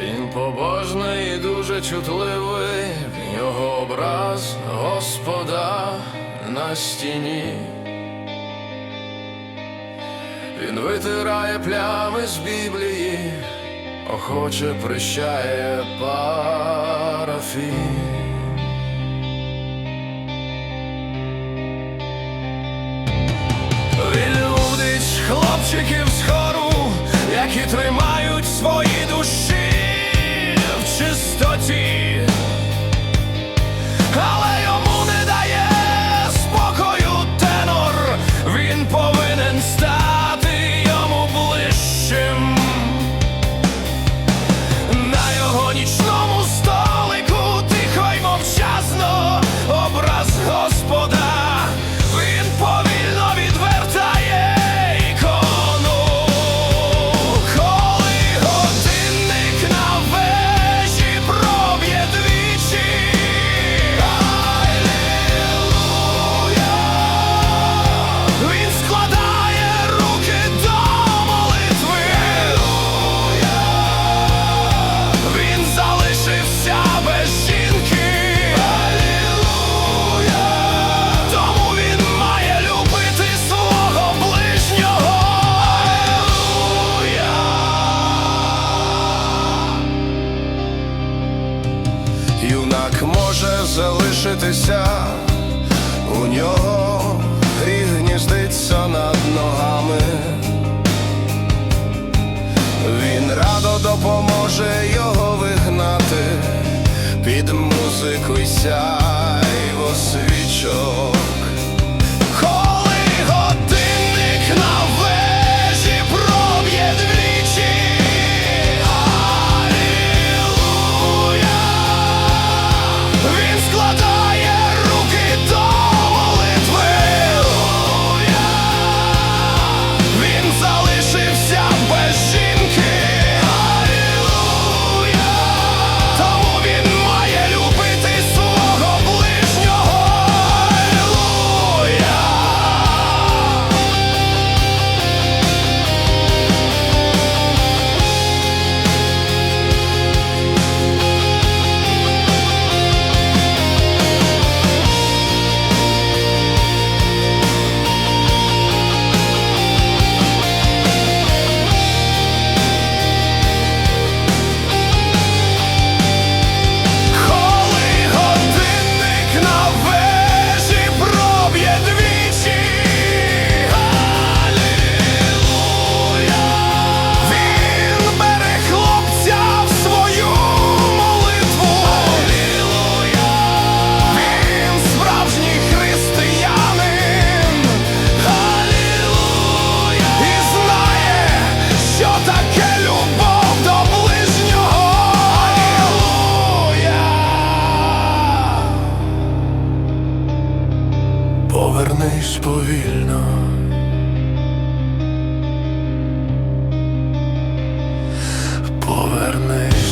Він побожний і дуже чутливий, в нього образ Господа на стіні. Він витирає плями з Біблії, охоче прищає парафі. Він любить хлопчиків сход. може залишитися, у нього і гніздиться над ногами, він радо допоможе його вигнати. Під музику й сяйво свічок. Сповільно повільно, повернись.